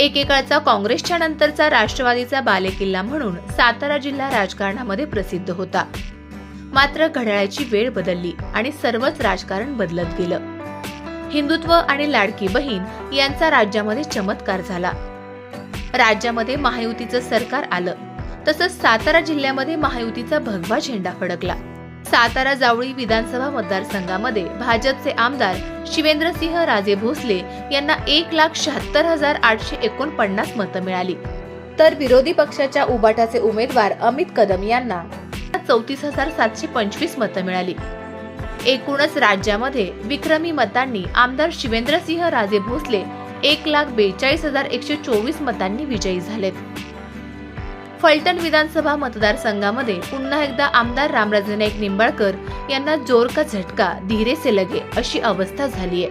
एकेकाळचा काँग्रेसच्या नंतरचा राष्ट्रवादीचा बालेकिल्ला म्हणून सातारा जिल्हा राजकारणामध्ये प्रसिद्ध होता. मात्र घड्याळाची वेळ बदलली आणि सर्वच राजकारण बदलत गेलं. हिंदुत्व आणि लाडकी बहीण यांचा राज्यामध्ये चमत्कार झाला. राज्यामध्ये महायुतीचं सरकार आलं. तसंच सातारा जिल्ह्यामध्ये महायुतीचा भगवा झेंडा फडकला. सातारा जावळी विधानसभा मतदारसंघामध्ये भाजपचे आमदार शिवेंद्रसिंह राजे भोसले यांना एक लाख शहात्तर हजार आठशे एकोणपन्नास मतं मिळाली. तर विरोधी पक्षाच्या उबाटाचे उमेदवार अमित कदम यांना चौतीस हजार सातशे पंचवीस मतं मिळाली. एकूणच राज्यामध्ये विक्रमी मतांनी आमदार शिवेंद्रसिंह राजे भोसले एक लाख बेचाळीस हजार एकशे चोवीस मतांनी विजयी झालेत. फलटण विधानसभा मतदारसंघामध्ये पुन्हा एकदा आमदार रामराजे नाईक निंबाळकर यांना जोर का झटका धीरे से लगे अशी अवस्था झालीय.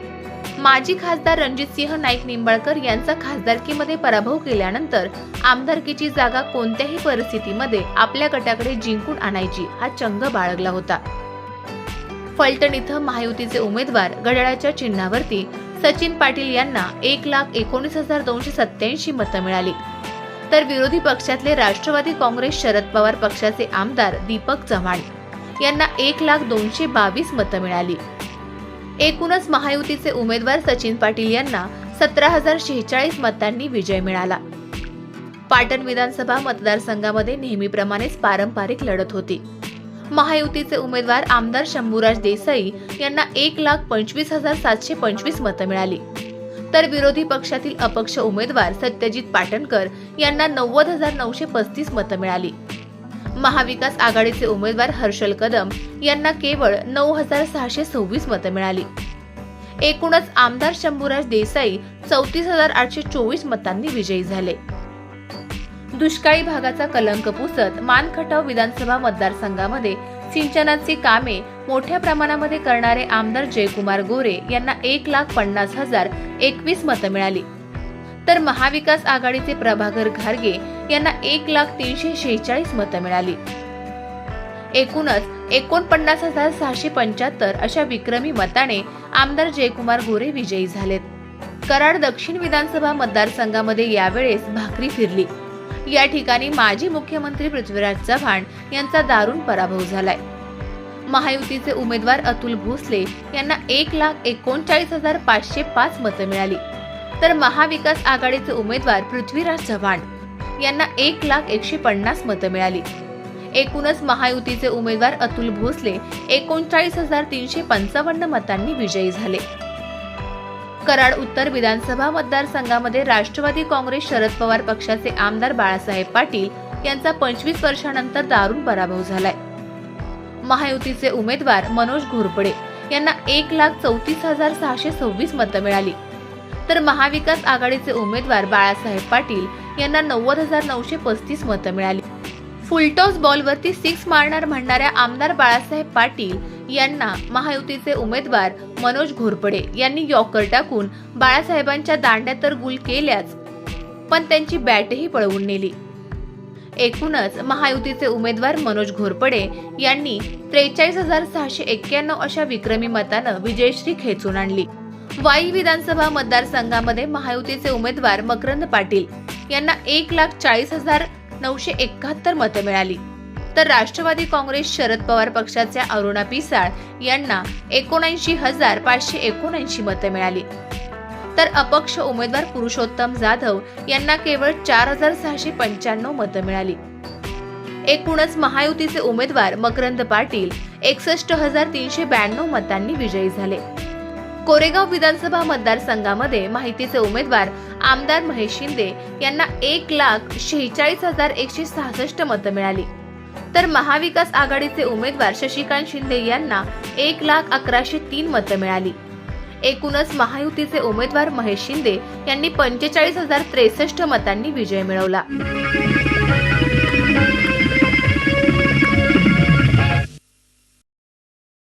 माजी खासदार रणजितसिंह नाईक निंबाळकर यांचा खासदारकीमध्ये पराभव केल्यानंतर आमदारकीची जागा कोणत्याही परिस्थितीमध्ये आपल्या गटाकडे जिंकून आणायची हा चंग बाळगला होता. फलटण इथं महायुतीचे उमेदवार घड्याळाच्या चिन्हावरती सचिन पाटील यांना एक लाख एकोणीस हजार दोनशे सत्याऐंशी मतं मिळाली. तर विरोधी पक्षातले राष्ट्रवादी काँग्रेस शरद पवार पक्षाचे आमदार दीपक चव्हाण यांना एक लाख दोनशे बावीस मतं मिळाली. एकूणच महायुतीचे उमेदवार सचिन पाटील यांना सतरा हजार शेहेचाळीस मतांनी विजय मिळाला. पाटण विधानसभा मतदारसंघामध्ये नेहमीप्रमाणेच पारंपरिक लढत होती. महायुतीचे उमेदवार आमदार शंभूराज देसाई यांना एक लाख पंचवीस हजार सातशे पंचवीस मतं मिळाली. तर विरोधी पक्षातील अपक्ष उमेदवार सत्यजित पाटणकर यांना नव्वद हजार नऊशे पस्तीस मतं मिळाली. महाविकास आघाडीचे उमेदवार हर्षल कदम यांना केवळ नऊ हजार सहाशे सव्वीस मतं मिळाली. एकूणच आमदार शंभूराज देसाई चौतीस हजार आठशे चोवीस मतांनी विजयी झाले. दुष्काळी भागाचा कलंक पुसत मानखटाव विधानसभा मतदारसंघामध्ये सिंचनाची कामे मोठ्या प्रमाणामध्ये करणारे आमदार जयकुमार गोरे यांना एक लाख पन्नास हजार एकवीस मतं मिळाली. तर महाविकास आघाडीचे प्रभाकर घारगे यांना एक लाख तीनशे शेहेचाळीस मतं मिळाली. एकूणच एकोणपन्नास हजार सहाशे पंच्याहत्तर अशा विक्रमी मताने आमदार जयकुमार गोरे विजयी झालेत. कराड दक्षिण विधानसभा मतदारसंघामध्ये यावेळेस भाकरी फिरली. या ठिकाणी माजी मुख्यमंत्री पृथ्वीराज चव्हाण यांचा दारुण पराभव झालाय. महायुतीचे उमेदवार अतुल भोसले यांना एक लाख एकोणचाळीस हजार पाचशे पाच मतं मिळाली. तर महाविकास आघाडीचे उमेदवार पृथ्वीराज चव्हाण यांना एक लाख एकशे पन्नास मतं मिळाली. एकूणच महायुतीचे उमेदवार अतुल भोसले एकोणचाळीस हजार तीनशे पंचावन्न मतांनी विजयी झाले. कराड उत्तर विधानसभा मतदारसंघामध्ये राष्ट्रवादी काँग्रेस शरद पवार पक्षाचे आमदार बाळासाहेब पाटील यांचा पंचवीस वर्षानंतर दारुण पराभव झालाय. महायुतीचे उमेदवार मनोज घोरपडे यांना एक लाख चौतीस हजार सहाशे सव्वीस मतं मिळाली. तर महाविकास आघाडीचे उमेदवार बाळासाहेब पाटील यांना नव्वद हजार नऊशे पस्तीस मतं मिळाली. फुलटॉस बॉलवरती सिक्स मारणार म्हणणाऱ्या आमदार बाळासाहेब पाटील यांना महायुतीचे उमेदवार मनोज घोरपडे यांनी यॉकर टाकून बाळासाहेबांच्या दांड्या तर गुल केल्याच पण त्यांची बॅटही पळवून नेली. एकूणच महायुतीचे उमेदवार मनोज घोरपडे यांनी त्रेचाळीस हजार सहाशे एक्क्याण्णव अशा विक्रमी मतानं विजयश्री खेचून आणली. वाई विधानसभा मतदारसंघामध्ये महायुतीचे उमेदवार मकरंद पाटील यांना एक लाख चाळीस हजार नऊशे एकाहत्तर मतं मिळाली. तर राष्ट्रवादी काँग्रेस शरद पवार पक्षाच्या अरुणा पिसाळ यांना एकोणऐंशी हजार पाचशे एकोणऐंशी मतं मिळाली. तर अपक्ष उमेदवार पुरुषोत्तम जाधव यांना केवळ चार हजार सहाशे पंच्याण्णव मतं मिळाली. एकूणच महायुतीचे उमेदवार मकरंद पाटील एकसष्ट हजार तीनशे ब्याण्णव मतांनी विजयी झाले. कोरेगाव विधानसभा मतदारसंघामध्ये माहितीचे उमेदवार आमदार महेश शिंदे यांना एक लाख शेहेचाळीस हजार एकशे सहासष्ट मतं मिळाली. तर महाविकास आघाडीचे उमेदवार शशिकांत शिंदे यांना एक लाख अकराशे तीन मतं मिळाली. एकूणच महायुतीचे उमेदवार महेश शिंदे यांनी पंचेचाळीस हजार त्रेसष्ट मतांनी विजय मिळवला.